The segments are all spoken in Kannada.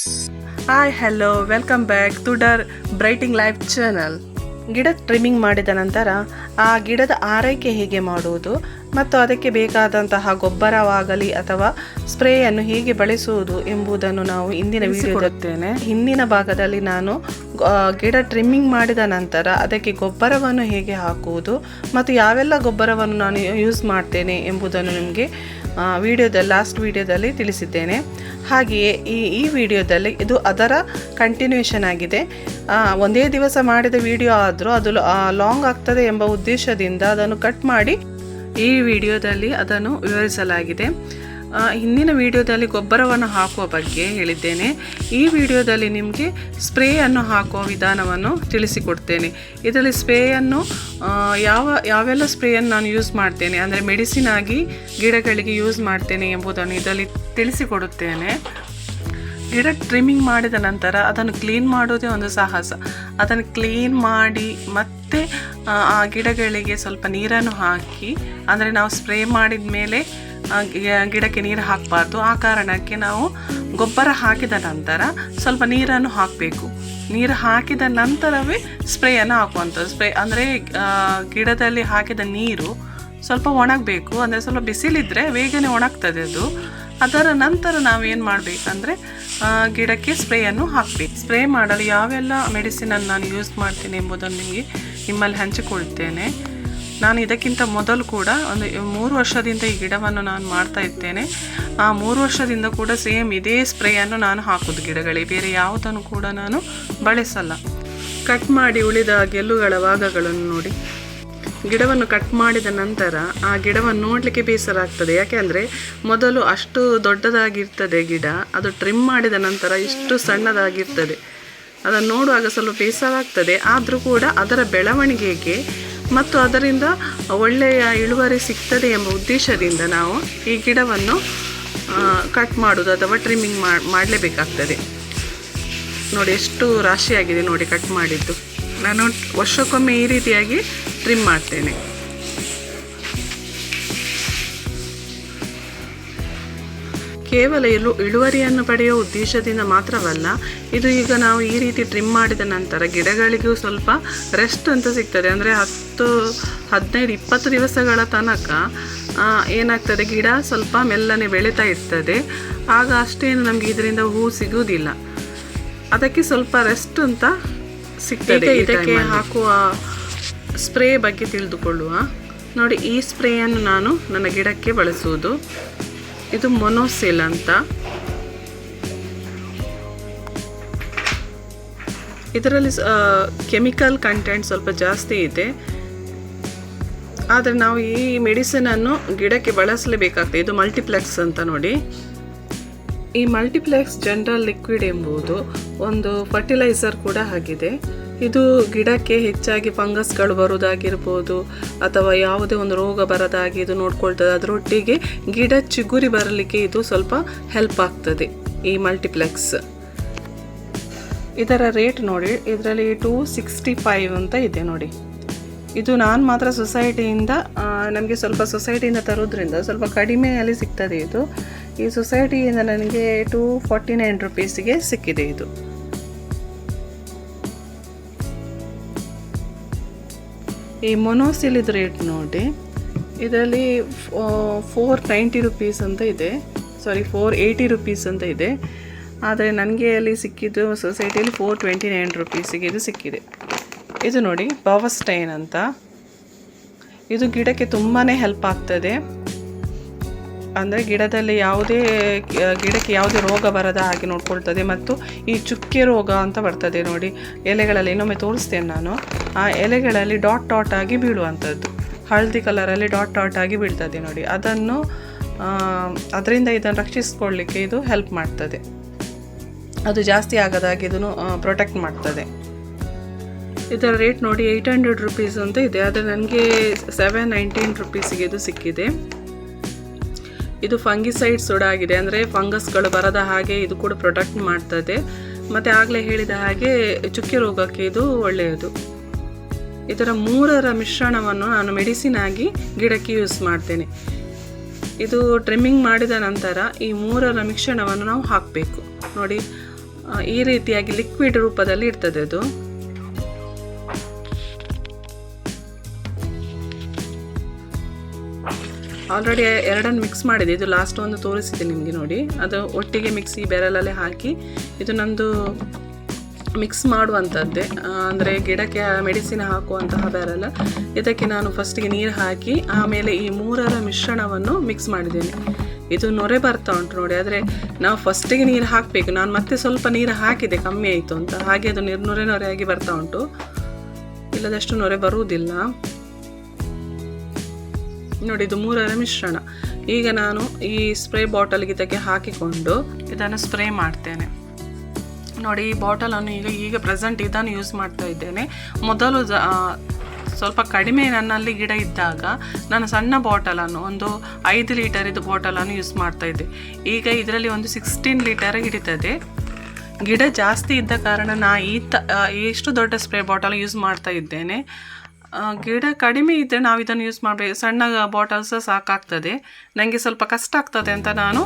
Hi hello welcome back to the brighting life channel ಗಿಡ ಟ್ರಿಮ್ಮಿಂಗ್ ಮಾಡಿದ ನಂತರ ಆ ಗಿಡದ ಆರೈಕೆ ಹೇಗೆ ಮಾಡುವುದು ಮತ್ತು ಅದಕ್ಕೆ ಬೇಕಾದಂತಹ ಗೊಬ್ಬರವಾಗಲಿ ಅಥವಾ ಸ್ಪ್ರೇಯನ್ನು ಹೇಗೆ ಬಳಸುವುದು ಎಂಬುದನ್ನು ನಾವು ಇಂದಿನ ವಿಡಿಯೋದತ್ತೇನೆ ಹಿಂದಿನ ಭಾಗದಲ್ಲಿ ನಾನು ಗಿಡ ಟ್ರಿಮ್ಮಿಂಗ್ ಮಾಡಿದ ನಂತರ ಅದಕ್ಕೆ ಗೊಬ್ಬರವನ್ನು ಹೇಗೆ ಹಾಕುವುದು ಮತ್ತು ಯಾವೆಲ್ಲ ಗೊಬ್ಬರವನ್ನು ನಾನು ಯೂಸ್ ಮಾಡ್ತೇನೆ ಎಂಬುದನ್ನು ನಿಮಗೆ ವಿಡಿಯೋದಲ್ಲಿ ಲಾಸ್ಟ್ ವಿಡಿಯೋದಲ್ಲಿ ತಿಳಿಸಿದ್ದೇನೆ. ಹಾಗೆಯೇ ಈ ಈ ವಿಡಿಯೋದಲ್ಲಿ ಇದು ಅದರ ಕಂಟಿನ್ಯೂಷನ್ ಆಗಿದೆ. ಒಂದೇ ದಿವಸ ಮಾಡಿದ ವಿಡಿಯೋ ಆದರೂ ಅದು ಲಾಂಗ್ ಆಗ್ತದೆ ಎಂಬ ಉದ್ದೇಶದಿಂದ ಅದನ್ನು ಕಟ್ ಮಾಡಿ ಈ ವಿಡಿಯೋದಲ್ಲಿ ಅದನ್ನು ವಿವರಿಸಲಾಗಿದೆ. ಹಿಂದಿನ ವಿಡಿಯೋದಲ್ಲಿ ಗೊಬ್ಬರವನ್ನು ಹಾಕುವ ಬಗ್ಗೆ ಹೇಳಿದ್ದೇನೆ. ಈ ವಿಡಿಯೋದಲ್ಲಿ ನಿಮಗೆ ಸ್ಪ್ರೇಯನ್ನು ಹಾಕುವ ವಿಧಾನವನ್ನು ತಿಳಿಸಿಕೊಡ್ತೇನೆ. ಇದರಲ್ಲಿ ಸ್ಪ್ರೇಯನ್ನು ಯಾವ ಯಾವೆಲ್ಲ ಸ್ಪ್ರೇಯನ್ನು ನಾನು ಯೂಸ್ ಮಾಡ್ತೇನೆ ಅಂದರೆ ಮೆಡಿಸಿನ್ ಆಗಿ ಗಿಡಗಳಿಗೆ ಯೂಸ್ ಮಾಡ್ತೇನೆ ಎಂಬುದನ್ನು ಇದರಲ್ಲಿ ತಿಳಿಸಿಕೊಡುತ್ತೇನೆ. ಗಿಡ ಟ್ರಿಮ್ಮಿಂಗ್ ಮಾಡಿದ ನಂತರ ಅದನ್ನು ಕ್ಲೀನ್ ಮಾಡೋದೇ ಒಂದು ಸಾಹಸ. ಅದನ್ನು ಕ್ಲೀನ್ ಮಾಡಿ ಮತ್ತೆ ಆ, ಗಿಡಗಳಿಗೆ ಸ್ವಲ್ಪ ನೀರನ್ನು ಹಾಕಿ ಅಂದರೆ ನಾವು ಸ್ಪ್ರೇ ಮಾಡಿದ ಮೇಲೆ ಗಿಡಕ್ಕೆ ನೀರು ಹಾಕಬಾರ್ದು. ಆ ಕಾರಣಕ್ಕೆ ನಾವು ಗೊಬ್ಬರ ಹಾಕಿದ ನಂತರ ಸ್ವಲ್ಪ ನೀರನ್ನು ಹಾಕಬೇಕು. ನೀರು ಹಾಕಿದ ನಂತರವೇ ಸ್ಪ್ರೇಯನ್ನು ಹಾಕುವಂಥದ್ದು. ಸ್ಪ್ರೇ ಅಂದರೆ ಗಿಡದಲ್ಲಿ ಹಾಕಿದ ನೀರು ಸ್ವಲ್ಪ ಒಣಗಬೇಕು. ಅಂದರೆ ಸ್ವಲ್ಪ ಬಿಸಿಲಿದ್ದರೆ ಬೇಗನೆ ಒಣಗ್ತದೆ ಅದು. ಅದರ ನಂತರ ನಾವೇನು ಮಾಡಬೇಕಂದ್ರೆ ಗಿಡಕ್ಕೆ ಸ್ಪ್ರೇಯನ್ನು ಹಾಕಬೇಕು. ಸ್ಪ್ರೇ ಮಾಡಲು ಯಾವೆಲ್ಲ ಮೆಡಿಸಿನನ್ನು ನಾನು ಯೂಸ್ ಮಾಡ್ತೀನಿ ಎಂಬುದನ್ನು ನಿಮಗೆ ನಿಮ್ಮಲ್ಲಿ ಹಂಚಿಕೊಳ್ತೇನೆ. ನಾನು ಇದಕ್ಕಿಂತ ಮೊದಲು ಕೂಡ ಒಂದು ಮೂರು ವರ್ಷದಿಂದ ಈ ಗಿಡವನ್ನು ನಾನು ಮಾಡ್ತಾ ಇದ್ದೇನೆ ಆ ಮೂರು ವರ್ಷದಿಂದ ಕೂಡ ಸೇಮ್ ಇದೇ ಸ್ಪ್ರೇಯನ್ನು ನಾನು ಹಾಕೋದು ಗಿಡಗಳಿಗೆ. ಬೇರೆ ಯಾವುದನ್ನು ಕೂಡ ನಾನು ಬಳಸಲ್ಲ. ಕಟ್ ಮಾಡಿ ಉಳಿದ ಗೆಲ್ಲುಗಳ ಭಾಗಗಳನ್ನು ನೋಡಿ. ಗಿಡವನ್ನು ಕಟ್ ಮಾಡಿದ ನಂತರ ಆ ಗಿಡವನ್ನು ನೋಡಲಿಕ್ಕೆ ಬೇಸರ ಆಗ್ತದೆ. ಯಾಕೆಂದರೆ ಮೊದಲು ಅಷ್ಟು ದೊಡ್ಡದಾಗಿರ್ತದೆ ಗಿಡ, ಅದು ಟ್ರಿಮ್ ಮಾಡಿದ ನಂತರ ಇಷ್ಟು ಸಣ್ಣದಾಗಿರ್ತದೆ. ಅದನ್ನು ನೋಡುವಾಗ ಸ್ವಲ್ಪ ಬೇಸರ ಆಗ್ತದೆ. ಆದರೂ ಕೂಡ ಅದರ ಬೆಳವಣಿಗೆಗೆ ಮತ್ತು ಅದರಿಂದ ಒಳ್ಳೆಯ ಇಳುವರಿ ಸಿಗ್ತದೆ ಎಂಬ ಉದ್ದೇಶದಿಂದ ನಾವು ಈ ಗಿಡವನ್ನು ಕಟ್ ಮಾಡೋದು ಅಥವಾ ಟ್ರಿಮ್ಮಿಂಗ್ ಮಾಡಲೇಬೇಕಾಗ್ತದೆ. ನೋಡಿ ಎಷ್ಟು ರಾಶಿಯಾಗಿದೆ ನೋಡಿ ಕಟ್ ಮಾಡಿದ್ದು. ನಾನು ವರ್ಷಕ್ಕೊಮ್ಮೆ ಈ ರೀತಿಯಾಗಿ ಟ್ರಿಮ್ ಮಾಡ್ತೇನೆ. ಕೇವಲ ಇಳು ಇಳುವರಿಯನ್ನು ಪಡೆಯುವ ಉದ್ದೇಶದಿಂದ ಮಾತ್ರವಲ್ಲ ಇದು ಈಗ ನಾವು ಈ ರೀತಿ ಟ್ರಿಮ್ ಮಾಡಿದ ನಂತರ ಗಿಡಗಳಿಗೂ ಸ್ವಲ್ಪ ರೆಸ್ಟ್ ಅಂತ ಸಿಗ್ತದೆ. ಅಂದರೆ ಹತ್ತು ಹದಿನೈದು ಇಪ್ಪತ್ತು ದಿವಸಗಳ ತನಕ ಏನಾಗ್ತದೆ ಗಿಡ ಸ್ವಲ್ಪ ಮೆಲ್ಲನೆ ಬೆಳೀತಾ ಇರ್ತದೆ. ಆಗ ಅಷ್ಟೇನು ನಮಗೆ ಇದರಿಂದ ಹೂ ಸಿಗುವುದಿಲ್ಲ. ಅದಕ್ಕೆ ಸ್ವಲ್ಪ ರೆಸ್ಟ್ ಅಂತ ಸಿಗ್ತದೆ ಇದಕ್ಕೆ ಹಾಕುವ ಸ್ಪ್ರೇ ಬಗ್ಗೆ ತಿಳಿದುಕೊಳ್ಳುವ. ನೋಡಿ ಈ ಸ್ಪ್ರೇಯನ್ನು ನಾನು ನನ್ನ ಗಿಡಕ್ಕೆ ಬಳಸುವುದು. ಇದು ಮೊನೋಸೆಲ್ ಅಂತ. ಇದರಲ್ಲಿ ಕೆಮಿಕಲ್ ಕಂಟೆಂಟ್ ಸ್ವಲ್ಪ ಜಾಸ್ತಿ ಇದೆ. ಆದರೆ ನಾವು ಈ ಮೆಡಿಸಿನನ್ನು ಗಿಡಕ್ಕೆ ಬಳಸಲೇಬೇಕಾಗ್ತದೆ. ಇದು ಮಲ್ಟಿಪ್ಲೆಕ್ಸ್ ಅಂತ ನೋಡಿ. ಈ ಮಲ್ಟಿಪ್ಲೆಕ್ಸ್ ಜನರಲ್ ಲಿಕ್ವಿಡ್ ಎಂಬುದು ಒಂದು ಫರ್ಟಿಲೈಸರ್ ಕೂಡ ಆಗಿದೆ. ಇದು ಗಿಡಕ್ಕೆ ಹೆಚ್ಚಾಗಿ ಫಂಗಸ್ಗಳು ಬರೋದಾಗಿರ್ಬೋದು, ಅಥವಾ ಯಾವುದೇ ಒಂದು ರೋಗ ಬರದಾಗಿ ಇದು ನೋಡ್ಕೊಳ್ತದೆ. ಅದರೊಟ್ಟಿಗೆ ಗಿಡ ಚಿಗುರಿ ಬರಲಿಕ್ಕೆ ಇದು ಸ್ವಲ್ಪ ಹೆಲ್ಪ್ ಆಗ್ತದೆ ಈ ಮಲ್ಟಿಪ್ಲೆಕ್ಸ್ ಇದರ ರೇಟ್ ನೋಡಿ, ಇದರಲ್ಲಿ ಟೂ ಸಿಕ್ಸ್ಟಿ ಫೈವ್ ಅಂತ ಇದೆ ನೋಡಿ. ಇದು ನಾನು ಮಾತ್ರ ಸೊಸೈಟಿಯಿಂದ ನಮಗೆ ಸ್ವಲ್ಪ ಸೊಸೈಟಿಯಿಂದ ತರೋದ್ರಿಂದ ಸ್ವಲ್ಪ ಕಡಿಮೆಯಲ್ಲಿ ಸಿಗ್ತದೆ ಇದು. ಈ ಸೊಸೈಟಿಯಿಂದ ನನಗೆ ಟೂ ಫಾರ್ಟಿ ನೈನ್ ರುಪೀಸ್ಗೆ ಸಿಕ್ಕಿದೆ ಇದು. ಈ ಮೊನೋಸಿಲಿದ ರೇಟ್ ನೋಡಿ, ಇದರಲ್ಲಿ ಫೋರ್ ನೈಂಟಿ ರುಪೀಸ್ ಅಂತ ಇದೆ. ಸಾರಿ, ಫೋರ್ ಏಯ್ಟಿ ರುಪೀಸ್ ಅಂತ ಇದೆ. ಆದರೆ ನನಗೆ ಅಲ್ಲಿ ಸಿಕ್ಕಿದ್ದು ಸೊಸೈಟಿಯಲ್ಲಿ ಫೋರ್ ಟ್ವೆಂಟಿ ನೈನ್ ರುಪೀಸಿಗೆ ಇದು ಸಿಕ್ಕಿದೆ. ಇದು ನೋಡಿ, ಬಾವಸ್ಟೈನ್ ಅಂತ. ಇದು ಗಿಡಕ್ಕೆ ತುಂಬಾ ಹೆಲ್ಪ್ ಆಗ್ತದೆ. ಅಂದರೆ ಗಿಡದಲ್ಲಿ ಯಾವುದೇ ಗಿಡಕ್ಕೆ ಯಾವುದೇ ರೋಗ ಬರದ ಹಾಗೆ ನೋಡ್ಕೊಳ್ತದೆ ಮತ್ತು ಈ ಚುಕ್ಕೆ ರೋಗ ಅಂತ ಬರ್ತದೆ ನೋಡಿ. ಎಲೆಗಳಲ್ಲಿ ಇನ್ನೊಮ್ಮೆ ತೋರಿಸ್ತೇನೆ ನಾನು. ಆ ಎಲೆಗಳಲ್ಲಿ ಡಾಟ್ ಡಾಟ್ ಆಗಿ ಬೀಳುವಂಥದ್ದು. ಹಳದಿ ಕಲರಲ್ಲಿ ಡಾಟ್ ಡಾಟ್ ಆಗಿ ಬೀಳ್ತದೆ ನೋಡಿ. ಅದನ್ನು ಅದರಿಂದ ಇದನ್ನು ರಕ್ಷಿಸ್ಕೊಳ್ಳಿಕ್ಕೆ ಇದು ಹೆಲ್ಪ್ ಮಾಡ್ತದೆ. ಅದು ಜಾಸ್ತಿ ಆಗದಾಗಿ ಇದನ್ನು ಪ್ರೊಟೆಕ್ಟ್ ಮಾಡ್ತದೆ. ಇದರ ರೇಟ್ ನೋಡಿ ಏಯ್ಟ್ ಹಂಡ್ರೆಡ್ ರುಪೀಸ್ ಅಂತ ಇದೆ. ಆದರೆ ನನಗೆ ಸೆವೆನ್ ನೈನ್ಟೀನ್ ರುಪೀಸಿಗೆ ಇದು ಸಿಕ್ಕಿದೆ. ಇದು ಫಂಗಿಸೈಡ್ ಸೋಡಾ ಆಗಿದೆ. ಅಂದರೆ ಫಂಗಸ್ಗಳು ಬರದ ಹಾಗೆ ಇದು ಕೂಡ ಪ್ರೊಟೆಕ್ಟ್ ಮಾಡ್ತದೆ. ಮತ್ತು ಆಗಲೇ ಹೇಳಿದ ಹಾಗೆ ಚುಕ್ಕೆ ರೋಗಕ್ಕೆ ಇದು ಒಳ್ಳೆಯದು. ಇದರ ಮೂರರ ಮಿಶ್ರಣವನ್ನು ನಾನು ಮೆಡಿಸಿನ್ ಆಗಿ ಗಿಡಕ್ಕೆ ಯೂಸ್ ಮಾಡ್ತೇನೆ. ಇದು ಟ್ರಿಮ್ಮಿಂಗ್ ಮಾಡಿದ ನಂತರ ಈ ಮೂರರ ಮಿಶ್ರಣವನ್ನು ನಾವು ಹಾಕಬೇಕು. ನೋಡಿ ಈ ರೀತಿಯಾಗಿ ಲಿಕ್ವಿಡ್ ರೂಪದಲ್ಲಿ ಇರ್ತದೆ ಅದು. ಆಲ್ರೆಡಿ ಎರಡನ್ನು ಮಿಕ್ಸ್ ಮಾಡಿದೆ. ಇದು ಲಾಸ್ಟ್ ಒಂದು ತೋರಿಸಿದೆ ನಿಮಗೆ ನೋಡಿ. ಅದು ಒಟ್ಟಿಗೆ ಮಿಕ್ಸಿ ಬೆರಲಲ್ಲೇ ಹಾಕಿ, ಇದು ನಂದು ಮಿಕ್ಸ್ ಮಾಡುವಂಥದ್ದೇ ಅಂದರೆ ಗಿಡಕ್ಕೆ ಮೆಡಿಸಿನ್ ಹಾಕುವಂತಹ ಬೆರಲ ಇದಕ್ಕೆ ನಾನು ಫಸ್ಟಿಗೆ ನೀರು ಹಾಕಿ, ಆಮೇಲೆ ಈ ಮೂರರ ಮಿಶ್ರಣವನ್ನು ಮಿಕ್ಸ್ ಮಾಡಿದ್ದೇನೆ. ಇದು ನೊರೆ ಬರ್ತಾ ಉಂಟು ನೋಡಿ. ಆದರೆ ನಾವು ಫಸ್ಟಿಗೆ ನೀರು ಹಾಕಬೇಕು. ನಾನು ಮತ್ತೆ ಸ್ವಲ್ಪ ನೀರು ಹಾಕಿದೆ, ಕಮ್ಮಿ ಆಯಿತು ಅಂತ. ಹಾಗೆ ಅದು ನೀರು ನೊರೆ ನೊರೆಯಾಗಿ ಬರ್ತಾ ಉಂಟು. ಇಲ್ಲದಷ್ಟು ನೊರೆ ಬರುವುದಿಲ್ಲ. ನೋಡಿ ಇದು ಮೂರರ ಮಿಶ್ರಣ. ಈಗ ನಾನು ಈ ಸ್ಪ್ರೇ ಬಾಟಲ್ ಇದಕ್ಕೆ ಹಾಕಿಕೊಂಡು ಇದನ್ನು ಸ್ಪ್ರೇ ಮಾಡ್ತೇನೆ. ನೋಡಿ, ಈ ಬಾಟಲನ್ನು ಈಗ ಈಗ ಪ್ರೆಸೆಂಟ್ ಇದನ್ನು ಯೂಸ್ ಮಾಡ್ತಾ ಇದ್ದೇನೆ. ಮೊದಲು ಸ್ವಲ್ಪ ಕಡಿಮೆ ನನ್ನಲ್ಲಿ ಗಿಡ ಇದ್ದಾಗ ನಾನು ಸಣ್ಣ ಬಾಟಲನ್ನು ಒಂದು ಐದು ಲೀಟರ್ ಇದು ಬಾಟಲನ್ನು ಯೂಸ್ ಮಾಡ್ತಾ ಇದ್ದೆ. ಈಗ ಇದರಲ್ಲಿ ಒಂದು ಸಿಕ್ಸ್ಟೀನ್ ಲೀಟರ್ ಹಿಡಿತದೆ. ಗಿಡ ಜಾಸ್ತಿ ಇದ್ದ ಕಾರಣ ನಾ ಈ ತ ಎಷ್ಟು ದೊಡ್ಡ ಸ್ಪ್ರೇ ಬಾಟಲ್ ಯೂಸ್ ಮಾಡ್ತಾ ಇದ್ದೇನೆ. ಗಿಡ ಕಡಿಮೆ ಇದ್ದರೆ ನಾವು ಇದನ್ನು ಯೂಸ್ ಮಾಡಬೇಕು ಸಣ್ಣ ಬಾಟಲ್ಸ್ ಸಾಕಾಗ್ತದೆ. ನನಗೆ ಸ್ವಲ್ಪ ಕಷ್ಟ ಆಗ್ತದೆ ಅಂತ ನಾನು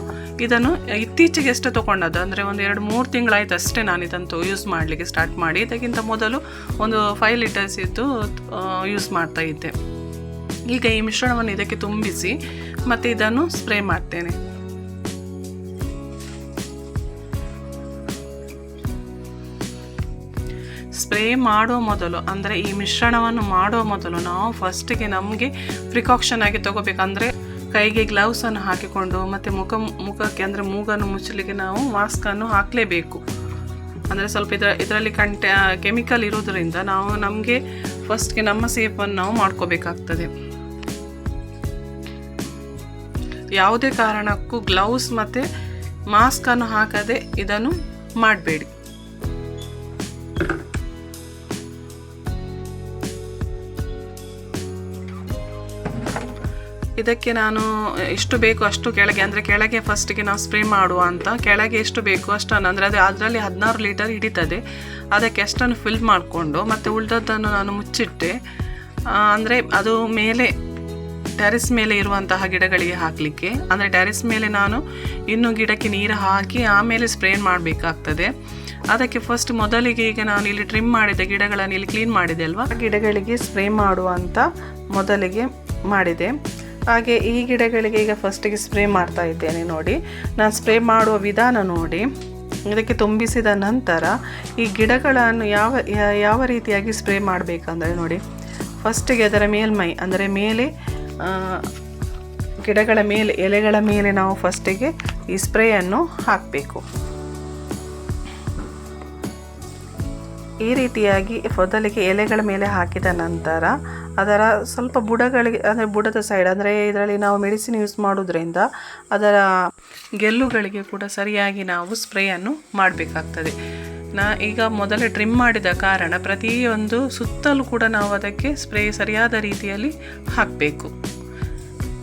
ಇದನ್ನು ಇತ್ತೀಚೆಗೆ ಎಷ್ಟು ತೊಗೊಂಡದ್ದು. ಅಂದರೆ ಒಂದು ಎರಡು ಮೂರು ತಿಂಗಳಾಯ್ತು ಅಷ್ಟೇ ನಾನು ಇದನ್ನು ಯೂಸ್ ಮಾಡಲಿಕ್ಕೆ ಸ್ಟಾರ್ಟ್ ಮಾಡಿ. ಇದಕ್ಕಿಂತ ಮೊದಲು ಒಂದು ಫೈವ್ ಲೀಟರ್ಸ್ ಇದ್ದು ಯೂಸ್ ಮಾಡ್ತಾ ಇದ್ದೆ. ಈಗ ಈ ಮಿಶ್ರಣವನ್ನು ಇದಕ್ಕೆ ತುಂಬಿಸಿ ಮತ್ತು ಇದನ್ನು ಸ್ಪ್ರೇ ಮಾಡ್ತೇನೆ. ಸ್ಪ್ರೇ ಮಾಡೋ ಮೊದಲು, ಅಂದರೆ ಈ ಮಿಶ್ರಣವನ್ನು ಮಾಡೋ ಮೊದಲು ನಾವು ಫಸ್ಟಿಗೆ ನಮಗೆ ಪ್ರಿಕಾಕ್ಷನ್ ಆಗಿ ತಗೋಬೇಕಂದ್ರೆ ಕೈಗೆ ಗ್ಲೌಸನ್ನು ಹಾಕಿಕೊಂಡು, ಮತ್ತು ಮುಖ, ಮುಖಕ್ಕೆ ಅಂದರೆ ಮೂಗನ್ನು ಮುಚ್ಚಲಿಕ್ಕೆ ನಾವು ಮಾಸ್ಕನ್ನು ಹಾಕಲೇಬೇಕು. ಅಂದರೆ ಸ್ವಲ್ಪ ಇದರ, ಇದರಲ್ಲಿ ಕಂಟೆ ಕೆಮಿಕಲ್ ಇರೋದರಿಂದ ನಾವು ನಮಗೆ ಫಸ್ಟ್ಗೆ ನಮ್ಮ ಸೇಫನ್ನು ನಾವು ಮಾಡ್ಕೋಬೇಕಾಗ್ತದೆ. ಯಾವುದೇ ಕಾರಣಕ್ಕೂ ಗ್ಲೌಸ್ ಮತ್ತು ಮಾಸ್ಕನ್ನು ಹಾಕದೆ ಇದನ್ನು ಮಾಡಬೇಡಿ. ಇದಕ್ಕೆ ನಾನು ಎಷ್ಟು ಬೇಕು ಅಷ್ಟು ಕೆಳಗೆ, ಅಂದರೆ ಕೆಳಗೆ ಫಸ್ಟಿಗೆ ನಾವು ಸ್ಪ್ರೇ ಮಾಡುವ ಅಂತ, ಕೆಳಗೆ ಎಷ್ಟು ಬೇಕು ಅಷ್ಟನ್ನು, ಅಂದರೆ ಅದು ಅದರಲ್ಲಿ ಹದಿನಾರು ಲೀಟರ್ ಹಿಡಿತದೆ. ಅದಕ್ಕೆ ಅಷ್ಟನ್ನು ಫಿಲ್ ಮಾಡಿಕೊಂಡು, ಮತ್ತು ಉಳಿದದ್ದನ್ನು ನಾನು ಮುಚ್ಚಿಟ್ಟೆ. ಅಂದರೆ ಅದು ಮೇಲೆ ಟೆರೆಸ್ ಮೇಲೆ ಇರುವಂತಹ ಗಿಡಗಳಿಗೆ ಹಾಕಲಿಕ್ಕೆ. ಅಂದರೆ ಟೆರೆಸ್ ಮೇಲೆ ನಾನು ಇನ್ನು ಗಿಡಕ್ಕೆ ನೀರು ಹಾಕಿ, ಆಮೇಲೆ ಸ್ಪ್ರೇ ಮಾಡಬೇಕಾಗ್ತದೆ. ಅದಕ್ಕೆ ಫಸ್ಟ್ ಮೊದಲಿಗೆ ಈಗ ನಾನು ಇಲ್ಲಿ ಟ್ರಿಮ್ ಮಾಡಿದ ಗಿಡಗಳನ್ನು ಇಲ್ಲಿ ಕ್ಲೀನ್ ಮಾಡಿದೆ ಅಲ್ವಾ? ಗಿಡಗಳಿಗೆ ಸ್ಪ್ರೇ ಮಾಡುವಂಥ ಮೊದಲಿಗೆ ಮಾಡಿದೆ. ಹಾಗೆ ಈ ಗಿಡಗಳಿಗೆ ಈಗ ಫಸ್ಟಿಗೆ ಸ್ಪ್ರೇ ಮಾಡ್ತಾ ಇದ್ದೇನೆ ನೋಡಿ. ನಾನು ಸ್ಪ್ರೇ ಮಾಡುವ ವಿಧಾನ ನೋಡಿ. ಇದಕ್ಕೆ ತುಂಬಿಸಿದ ನಂತರ ಈ ಗಿಡಗಳನ್ನು ಯಾವ ಯಾವ ರೀತಿಯಾಗಿ ಸ್ಪ್ರೇ ಮಾಡಬೇಕಂದ್ರೆ ನೋಡಿ. ಫಸ್ಟಿಗೆ ಅದರ ಮೇಲ್ಮೈ, ಅಂದರೆ ಮೇಲೆ ಗಿಡಗಳ ಮೇಲೆ, ಎಲೆಗಳ ಮೇಲೆ ನಾವು ಫಸ್ಟಿಗೆ ಈ ಸ್ಪ್ರೇಯನ್ನು ಹಾಕಬೇಕು. ಈ ರೀತಿಯಾಗಿ ಮೊದಲಿಗೆ ಎಲೆಗಳ ಮೇಲೆ ಹಾಕಿದ ನಂತರ ಅದರ ಸ್ವಲ್ಪ ಬುಡಗಳಿಗೆ, ಅಂದರೆ ಬುಡದ ಸೈಡ್ ಅಂದರೆ ಇದರಲ್ಲಿ ನಾವು ಮೆಡಿಸಿನ್ ಯೂಸ್ ಮಾಡೋದ್ರಿಂದ ಅದರ ಗೆಲ್ಲುಗಳಿಗೆ ಕೂಡ ಸರಿಯಾಗಿ ನಾವು ಸ್ಪ್ರೇಯನ್ನು ಮಾಡಬೇಕಾಗ್ತದೆ. ನಾ, ಈಗ ಮೊದಲೇ ಟ್ರಿಮ್ ಮಾಡಿದ ಕಾರಣ ಪ್ರತಿಯೊಂದು ಸುತ್ತಲೂ ಕೂಡ ನಾವು ಅದಕ್ಕೆ ಸ್ಪ್ರೇ ಸರಿಯಾದ ರೀತಿಯಲ್ಲಿ ಹಾಕಬೇಕು.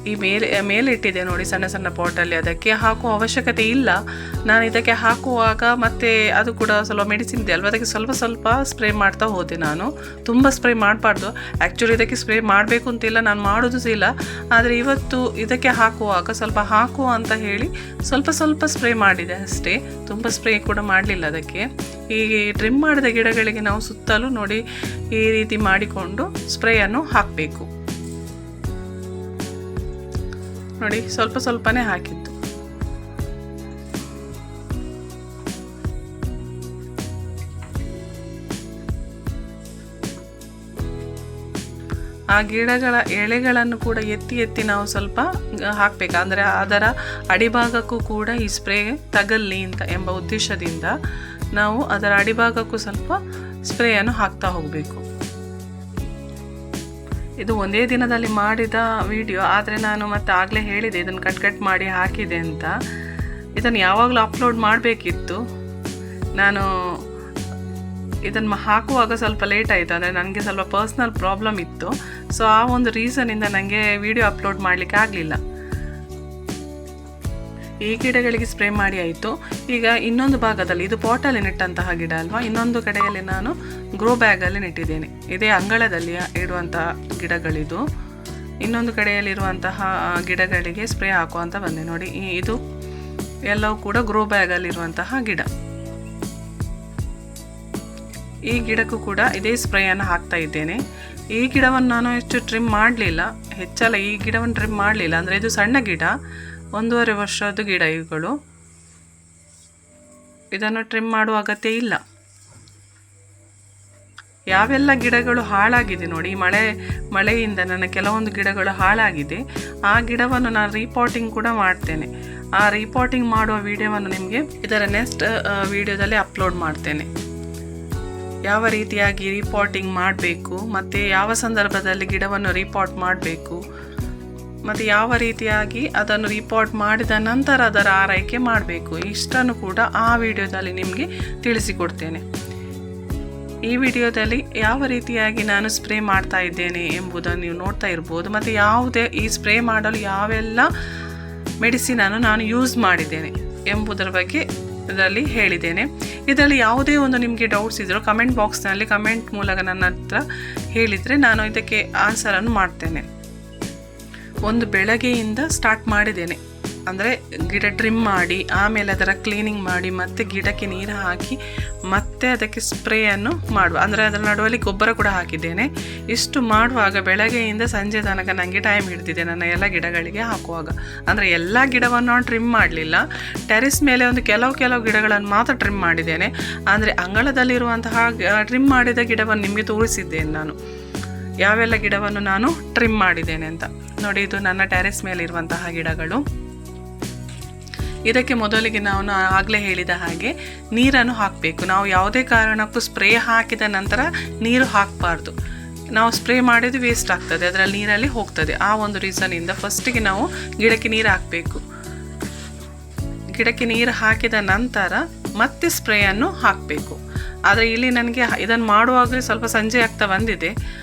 ಈ ಮೇಲೆ ಮೇಲೆ ಇಟ್ಟಿದೆ ನೋಡಿ ಸಣ್ಣ ಸಣ್ಣ ಪಾಟಲ್ಲಿ. ಅದಕ್ಕೆ ಹಾಕುವ ಅವಶ್ಯಕತೆ ಇಲ್ಲ. ನಾನು ಇದಕ್ಕೆ ಹಾಕುವಾಗ ಮತ್ತೆ ಅದು ಕೂಡ ಸ್ವಲ್ಪ ಮೆಡಿಸಿನ್ ಇದೆ ಅಲ್ವ? ಅದಕ್ಕೆ ಸ್ವಲ್ಪ ಸ್ವಲ್ಪ ಸ್ಪ್ರೇ ಮಾಡ್ತಾ ಹೋದೆ ನಾನು. ತುಂಬ ಸ್ಪ್ರೇ ಮಾಡಬಾರ್ದು. ಆ್ಯಕ್ಚುಲಿ ಇದಕ್ಕೆ ಸ್ಪ್ರೇ ಮಾಡಬೇಕು ಅಂತಿಲ್ಲ, ನಾನು ಮಾಡೋದು ಇಲ್ಲ. ಆದರೆ ಇವತ್ತು ಇದಕ್ಕೆ ಹಾಕುವಾಗ, ಸ್ವಲ್ಪ ಹಾಕುವ ಅಂತ ಹೇಳಿ ಸ್ವಲ್ಪ ಸ್ವಲ್ಪ ಸ್ಪ್ರೇ ಮಾಡಿದೆ ಅಷ್ಟೇ. ತುಂಬ ಸ್ಪ್ರೇ ಕೂಡ ಮಾಡಲಿಲ್ಲ ಅದಕ್ಕೆ. ಈ ಟ್ರಿಮ್ ಮಾಡಿದ ಗಿಡಗಳಿಗೆ ನಾವು ಸುತ್ತಲೂ ನೋಡಿ ಈ ರೀತಿ ಮಾಡಿಕೊಂಡು ಸ್ಪ್ರೇಯನ್ನು ಹಾಕಬೇಕು. ನೋಡಿ, ಸ್ವಲ್ಪ ಸ್ವಲ್ಪನೇ ಹಾಕಿತ್ತು ಆ ಗಿಡಗಳ ಎಳೆಗಳನ್ನು ಕೂಡ ಎತ್ತಿ ಎತ್ತಿ ನಾವು ಸ್ವಲ್ಪ ಹಾಕಬೇಕು. ಅಂದರೆ ಅದರ ಅಡಿಭಾಗಕ್ಕೂ ಕೂಡ ಈ ಸ್ಪ್ರೇ ತಗಲ್ಲಿ ಅಂತ ಎಂಬ ಉದ್ದೇಶದಿಂದ ನಾವು ಅದರ ಅಡಿಭಾಗಕ್ಕೂ ಸ್ವಲ್ಪ ಸ್ಪ್ರೇಯನ್ನು ಹಾಕ್ತಾ ಹೋಗಬೇಕು. ಇದು ಒಂದೇ ದಿನದಲ್ಲಿ ಮಾಡಿದ ವಿಡಿಯೋ ಆದರೆ ನಾನು ಮತ್ತೆ ಆಗಲೇ ಹೇಳಿದೆ, ಇದನ್ನು ಕಟ್ ಕಟ್ ಮಾಡಿ ಹಾಕಿದೆ ಅಂತ. ಇದನ್ನು ಯಾವಾಗಲೂ ಅಪ್ಲೋಡ್ ಮಾಡಬೇಕಿತ್ತು. ನಾನು ಇದನ್ನು ಹಾಕುವಾಗ ಸ್ವಲ್ಪ ಲೇಟ್ ಆಯಿತು, ಅಂದರೆ ನನಗೆ ಸ್ವಲ್ಪ ಪರ್ಸ್ನಲ್ ಪ್ರಾಬ್ಲಮ್ ಇತ್ತು. ಸೊ ಆ ಒಂದು ರೀಸನಿಂದ ನನಗೆ ವಿಡಿಯೋ ಅಪ್ಲೋಡ್ ಮಾಡಲಿಕ್ಕೆ ಆಗಲಿಲ್ಲ. ಈ ಗಿಡಗಳಿಗೆ ಸ್ಪ್ರೇ ಮಾಡಿ ಆಯಿತು. ಈಗ ಇನ್ನೊಂದು ಭಾಗದಲ್ಲಿ, ಇದು ಪಾಟಲ್ಲಿ ನೆಟ್ಟಂತಹ ಗಿಡ ಅಲ್ವಾ? ಇನ್ನೊಂದು ಕಡೆಯಲ್ಲಿ ನಾನು ಗ್ರೋ ಬ್ಯಾಗಲ್ಲಿ ನೆಟ್ಟಿದ್ದೇನೆ. ಇದೇ ಅಂಗಳದಲ್ಲಿ ಇಡುವಂತಹ ಗಿಡಗಳಿದು. ಇನ್ನೊಂದು ಕಡೆಯಲ್ಲಿರುವಂತಹ ಗಿಡಗಳಿಗೆ ಸ್ಪ್ರೇ ಹಾಕುವಂತ ಬಂದೆ. ನೋಡಿ ಇದು ಎಲ್ಲವೂ ಕೂಡ ಗ್ರೋ ಬ್ಯಾಗಲ್ಲಿರುವಂತಹ ಗಿಡ. ಈ ಗಿಡಕ್ಕೂ ಕೂಡ ಇದೇ ಸ್ಪ್ರೇಯನ್ನು ಹಾಕ್ತಾ ಇದ್ದೇನೆ. ಈ ಗಿಡವನ್ನು ನಾನು ಹೆಚ್ಚು ಟ್ರಿಮ್ ಮಾಡಲಿಲ್ಲ. ಹೆಚ್ಚಲ್ಲ, ಈ ಗಿಡವನ್ನು ಟ್ರಿಮ್ ಮಾಡಲಿಲ್ಲ. ಅಂದರೆ ಇದು ಸಣ್ಣ ಗಿಡ. ಒಂದೂವರೆ ವರ್ಷದ ಗಿಡ ಇವುಗಳು. ಇದನ್ನು ಟ್ರಿಮ್ ಮಾಡುವ ಅಗತ್ಯ ಇಲ್ಲ. ಯಾವೆಲ್ಲ ಗಿಡಗಳು ಹಾಳಾಗಿದೆ ನೋಡಿ ಮಳೆ, ಮಳೆಯಿಂದ ನನ್ನ ಕೆಲವೊಂದು ಗಿಡಗಳು ಹಾಳಾಗಿದೆ. ಆ ಗಿಡವನ್ನು ನಾನು ರಿಪೋರ್ಟಿಂಗ್ ಕೂಡ ಮಾಡ್ತೇನೆ. ಆ ರೀಪಾಟಿಂಗ್ ಮಾಡುವ ವಿಡಿಯೋವನ್ನು ನಿಮಗೆ ಇದರ ನೆಕ್ಸ್ಟ್ ವಿಡಿಯೋದಲ್ಲಿ ಅಪ್ಲೋಡ್ ಮಾಡ್ತೇನೆ. ಯಾವ ರೀತಿಯಾಗಿ ರೀಪಾಟಿಂಗ್ ಮಾಡಬೇಕು, ಮತ್ತು ಯಾವ ಸಂದರ್ಭದಲ್ಲಿ ಗಿಡವನ್ನು ರಿಪೋರ್ಟ್ ಮಾಡಬೇಕು ಮತ್ತು ಯಾವ ರೀತಿಯಾಗಿ ಅದನ್ನು ರಿಪೋರ್ಟ್ ಮಾಡಿದ ನಂತರ ಅದರ ಆರೈಕೆ ಮಾಡಬೇಕು. ಇಷ್ಟನ್ನು ಕೂಡ ಆ ವಿಡಿಯೋದಲ್ಲಿ ನಿಮಗೆ ತಿಳಿಸಿಕೊಡ್ತೇನೆ. ಈ ವಿಡಿಯೋದಲ್ಲಿ ಯಾವ ರೀತಿಯಾಗಿ ನಾನು ಸ್ಪ್ರೇ ಮಾಡ್ತಾ ಇದ್ದೇನೆ ಎಂಬುದನ್ನು ನೀವು ನೋಡ್ತಾ ಇರ್ಬೋದು. ಮತ್ತು ಯಾವುದೇ ಈ ಸ್ಪ್ರೇ ಮಾಡಲು ಯಾವೆಲ್ಲ ಮೆಡಿಸಿನನ್ನು ನಾನು ಯೂಸ್ ಮಾಡಿದ್ದೇನೆ ಎಂಬುದರ ಬಗ್ಗೆ ಇದರಲ್ಲಿ ಹೇಳಿದ್ದೇನೆ. ಇದರಲ್ಲಿ ಯಾವುದೇ ಒಂದು ನಿಮಗೆ ಡೌಟ್ಸ್ ಇದ್ದರೂ ಕಮೆಂಟ್ ಬಾಕ್ಸ್ನಲ್ಲಿ ಕಮೆಂಟ್ ಮೂಲಕ ನನ್ನ ಹತ್ರ ಹೇಳಿದರೆ ನಾನು ಇದಕ್ಕೆ ಆನ್ಸರನ್ನು ಮಾಡ್ತೇನೆ. ಒಂದು ಬೆಳಗ್ಗೆಯಿಂದ ಸ್ಟಾರ್ಟ್ ಮಾಡಿದ್ದೇನೆ. ಅಂದರೆ ಗಿಡ ಟ್ರಿಮ್ ಮಾಡಿ, ಆಮೇಲೆ ಅದರ ಕ್ಲೀನಿಂಗ್ ಮಾಡಿ, ಮತ್ತೆ ಗಿಡಕ್ಕೆ ನೀರು ಹಾಕಿ, ಮತ್ತೆ ಅದಕ್ಕೆ ಸ್ಪ್ರೇಯನ್ನು ಮಾಡುವ. ಅಂದರೆ ಅದರ ನಡುವಲ್ಲಿ ಗೊಬ್ಬರ ಕೂಡ ಹಾಕಿದ್ದೇನೆ. ಇಷ್ಟು ಮಾಡುವಾಗ ಬೆಳಗ್ಗೆಯಿಂದ ಸಂಜೆ ತನಕ ನನಗೆ ಟೈಮ್ ಹಿಡಿದಿದೆ ನನ್ನ ಎಲ್ಲ ಗಿಡಗಳಿಗೆ ಹಾಕುವಾಗ. ಅಂದರೆ ಎಲ್ಲ ಗಿಡವನ್ನು ಟ್ರಿಮ್ ಮಾಡಲಿಲ್ಲ. ಟೆರಿಸ್ ಮೇಲೆ ಒಂದು ಕೆಲವು ಕೆಲವು ಗಿಡಗಳನ್ನು ಮಾತ್ರ ಟ್ರಿಮ್ ಮಾಡಿದ್ದೇನೆ. ಅಂದರೆ ಅಂಗಳದಲ್ಲಿರುವಂತಹ ಟ್ರಿಮ್ ಮಾಡಿದ ಗಿಡವನ್ನು ನಿಮಗೆ ತೋರಿಸಿದ್ದೇನೆ ನಾನು. ಯಾವೆಲ್ಲ ಗಿಡವನ್ನು ನಾನು ಟ್ರಿಮ್ ಮಾಡಿದ್ದೇನೆ ಅಂತ. ನೋಡಿ, ಇದು ನನ್ನ ಟೆರೆಸ್ ಮೇಲೆ ಇರುವಂತಹ ಗಿಡಗಳು. ಇದಕ್ಕೆ ಮೊದಲಿಗೆ ನಾನು ಆಗಲೇ ಹೇಳಿದ ಹಾಗೆ ನೀರನ್ನು ಹಾಕಬೇಕು. ನಾವು ಯಾವುದೇ ಕಾರಣಕ್ಕೂ ಸ್ಪ್ರೇ ಹಾಕಿದ ನಂತರ ನೀರು ಹಾಕಬಾರ್ದು. ನಾವು ಸ್ಪ್ರೇ ಮಾಡಿದ್ದು ವೇಸ್ಟ್ ಆಗ್ತದೆ, ಅದರಲ್ಲಿ ನೀರಲ್ಲಿ ಹೋಗ್ತದೆ. ಆ ಒಂದು ರೀಸನಿಂದ ಫಸ್ಟಿಗೆ ನಾವು ಗಿಡಕ್ಕೆ ನೀರು ಹಾಕಬೇಕು. ಗಿಡಕ್ಕೆ ನೀರು ಹಾಕಿದ ನಂತರ ಮತ್ತೆ ಸ್ಪ್ರೇಯನ್ನು ಹಾಕಬೇಕು. ಆದರೆ ಇಲ್ಲಿ ನನಗೆ ಇದನ್ನು ಮಾಡುವಾಗಲೇ ಸ್ವಲ್ಪ ಸಂಜೆ ಆಗ್ತಾ ಬಂದಿದೆ.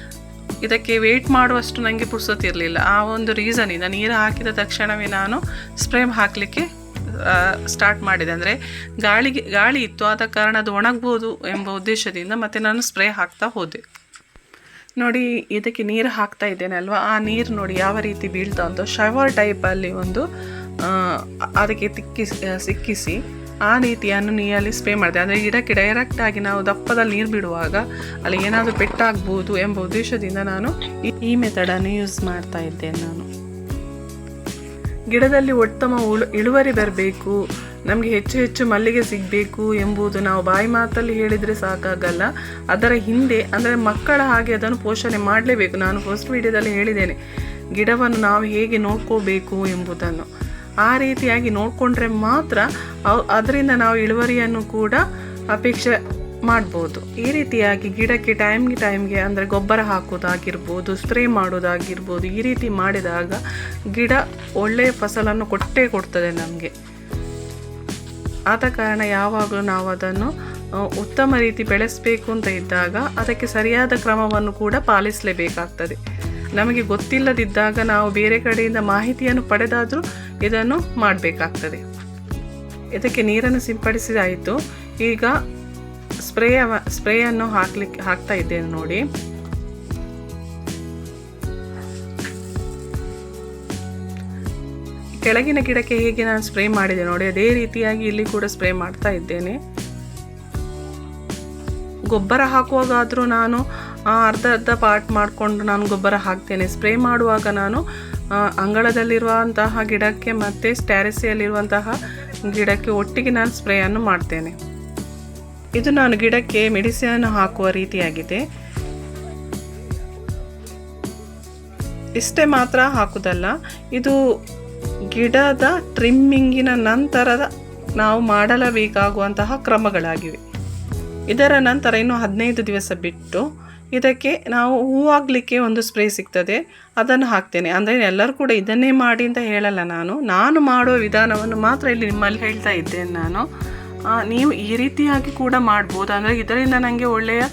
ಇದಕ್ಕೆ ವೆಯ್ಟ್ ಮಾಡುವಷ್ಟು ನನಗೆ ಪುರ್ಸೊತ್ತಿರಲಿಲ್ಲ ಆ ಒಂದು ರೀಸನಿಂದ ನೀರು ಹಾಕಿದ ತಕ್ಷಣವೇ ನಾನು ಸ್ಪ್ರೇ ಹಾಕಲಿಕ್ಕೆ ಸ್ಟಾರ್ಟ್ ಮಾಡಿದೆ. ಅಂದರೆ ಗಾಳಿಗೆ, ಗಾಳಿ ಇತ್ತು. ಆದ ಕಾರಣ ಅದು ಒಣಗ್ಬೋದು ಎಂಬ ಉದ್ದೇಶದಿಂದ ಮತ್ತೆ ನಾನು ಸ್ಪ್ರೇ ಹಾಕ್ತಾ ಹೋದೆ. ನೋಡಿ, ಇದಕ್ಕೆ ನೀರು ಹಾಕ್ತಾ ಇದ್ದೇನೆ ಅಲ್ವಾ? ಆ ನೀರು ನೋಡಿ ಯಾವ ರೀತಿ ಬೀಳ್ತಾ ಅಂತ ಶವರ್ ಟೈಪಲ್ಲಿ ಒಂದು ಅದಕ್ಕೆ ತಿಕ್ಕಿಸಿ ಸಿಕ್ಕಿಸಿ. ಆ ರೀತಿಯನ್ನು ನೀರಲ್ಲಿ ಸ್ಪ್ರೇ ಮಾಡಿದೆ. ಅಂದರೆ ಗಿಡಕ್ಕೆ ಡೈರೆಕ್ಟಾಗಿ ನಾವು ದಪ್ಪದಲ್ಲಿ ನೀರು ಬಿಡುವಾಗ ಅಲ್ಲಿ ಏನಾದರೂ ಪೆಟ್ಟಾಗ್ಬೋದು ಎಂಬ ಉದ್ದೇಶದಿಂದ ನಾನು ಈ ಮೆಥಡನ್ನು ಯೂಸ್ ಮಾಡ್ತಾ ಇದ್ದೇನೆ ನಾನು. ಗಿಡದಲ್ಲಿ ಉತ್ತಮ ಇಳುವರಿ ಬರಬೇಕು, ನಮಗೆ ಹೆಚ್ಚು ಹೆಚ್ಚು ಮಲ್ಲಿಗೆ ಸಿಗಬೇಕು ಎಂಬುದು ನಾವು ಬಾಯಿ ಮಾತಲ್ಲಿ ಹೇಳಿದರೆ ಸಾಕಾಗಲ್ಲ. ಅದರ ಹಿಂದೆ, ಅಂದರೆ ಮಕ್ಕಳ ಹಾಗೆ ಅದನ್ನು ಪೋಷಣೆ ಮಾಡಲೇಬೇಕು. ನಾನು ಫಸ್ಟ್ ವಿಡಿಯೋದಲ್ಲಿ ಹೇಳಿದ್ದೇನೆ, ಗಿಡವನ್ನು ನಾವು ಹೇಗೆ ನೋಡ್ಕೋಬೇಕು ಎಂಬುದನ್ನು. ಆ ರೀತಿಯಾಗಿ ನೋಡಿಕೊಂಡ್ರೆ ಮಾತ್ರ ಅದರಿಂದ ನಾವು ಇಳುವರಿಯನ್ನು ಕೂಡ ಅಪೇಕ್ಷೆ ಮಾಡ್ಬೋದು. ಈ ರೀತಿಯಾಗಿ ಗಿಡಕ್ಕೆ ಟೈಮ್ಗೆ ಟೈಮ್ಗೆ ಅಂದರೆ ಗೊಬ್ಬರ ಹಾಕೋದಾಗಿರ್ಬೋದು ಸ್ಪ್ರೇ ಮಾಡೋದಾಗಿರ್ಬೋದು ಈ ರೀತಿ ಮಾಡಿದಾಗ ಗಿಡ ಒಳ್ಳೆಯ ಫಸಲನ್ನು ಕೊಟ್ಟೇ ಕೊಡ್ತದೆ ನಮಗೆ. ಆದ ಕಾರಣ ಯಾವಾಗಲೂ ನಾವು ಅದನ್ನು ಉತ್ತಮ ರೀತಿ ಬೆಳೆಸಬೇಕು ಅಂತ ಇದ್ದಾಗ ಅದಕ್ಕೆ ಸರಿಯಾದ ಕ್ರಮವನ್ನು ಕೂಡ ಪಾಲಿಸಲೇಬೇಕಾಗ್ತದೆ. ನಮಗೆ ಗೊತ್ತಿಲ್ಲದಿದ್ದಾಗ ನಾವು ಬೇರೆ ಕಡೆಯಿಂದ ಮಾಹಿತಿಯನ್ನು ಪಡೆದಾದರೂ ಇದನ್ನು ಮಾಡಬೇಕಾಗ್ತದೆ. ಇದಕ್ಕೆ ನೀರನ್ನು ಸಿಂಪಡಿಸಿದಾಯಿತು. ಈಗ ಸ್ಪ್ರೇ ಸ್ಪ್ರೇಯನ್ನು ಹಾಕ್ಲಿಕ್ಕೆ, ಹಾಕ್ತಾ ಇದ್ದೇನೆ ನೋಡಿ. ಕೆಳಗಿನ ಗಿಡಕ್ಕೆ ಹೇಗೆ ನಾನು ಸ್ಪ್ರೇ ಮಾಡಿದೆ ನೋಡಿ. ಅದೇ ರೀತಿಯಾಗಿ ಇಲ್ಲಿ ಕೂಡ ಸ್ಪ್ರೇ ಮಾಡ್ತಾ ಇದ್ದೇನೆ. ಗೊಬ್ಬರ ಹಾಕುವಾಗಾದರೂ ನಾನು ಅರ್ಧ ಅರ್ಧ ಪಾರ್ಟ್ ಮಾಡಿಕೊಂಡು ನಾನು ಗೊಬ್ಬರ ಹಾಕ್ತೇನೆ. ಸ್ಪ್ರೇ ಮಾಡುವಾಗ ನಾನು ಅಂಗಳದಲ್ಲಿರುವಂತಹ ಗಿಡಕ್ಕೆ ಮತ್ತು ಸ್ಟ್ಯಾರಸಿಯಲ್ಲಿರುವಂತಹ ಗಿಡಕ್ಕೆ ಒಟ್ಟಿಗೆ ನಾನು ಸ್ಪ್ರೇಯನ್ನು ಮಾಡ್ತೇನೆ. ಇದು ನಾನು ಗಿಡಕ್ಕೆ ಮೆಡಿಸಿನ್ ಹಾಕುವ ರೀತಿಯಾಗಿದೆ. ಇಷ್ಟೇ ಮಾತ್ರ ಹಾಕುವುದಲ್ಲ, ಇದು ಗಿಡದ ಟ್ರಿಮ್ಮಿಂಗಿನ ನಂತರದ ನಾವು ಮಾಡಲಬೇಕಾಗುವಂತಹ ಕ್ರಮಗಳಾಗಿವೆ. ಇದರ ನಂತರ ಇನ್ನು ಹದಿನೈದು ದಿವಸ ಬಿಟ್ಟು ಇದಕ್ಕೆ ನಾವು ಹೂವಾಗಲಿಕ್ಕೆ ಒಂದು ಸ್ಪ್ರೇ ಸಿಗ್ತದೆ, ಅದನ್ನು ಹಾಕ್ತೇನೆ. ಅಂದರೆ ಎಲ್ಲರೂ ಕೂಡ ಇದನ್ನೇ ಮಾಡಿ ಅಂತ ಹೇಳಲ್ಲ ನಾನು. ನಾನು ಮಾಡುವ ವಿಧಾನವನ್ನು ಮಾತ್ರ ಇಲ್ಲಿ ನಿಮ್ಮಲ್ಲಿ ಹೇಳ್ತಾ ಇದ್ದೇನೆ ನಾನು. ನೀವು ಈ ರೀತಿಯಾಗಿ ಕೂಡ ಮಾಡ್ಬೋದು. ಅಂದರೆ ಇದರಿಂದ ನನಗೆ ಒಳ್ಳೆಯ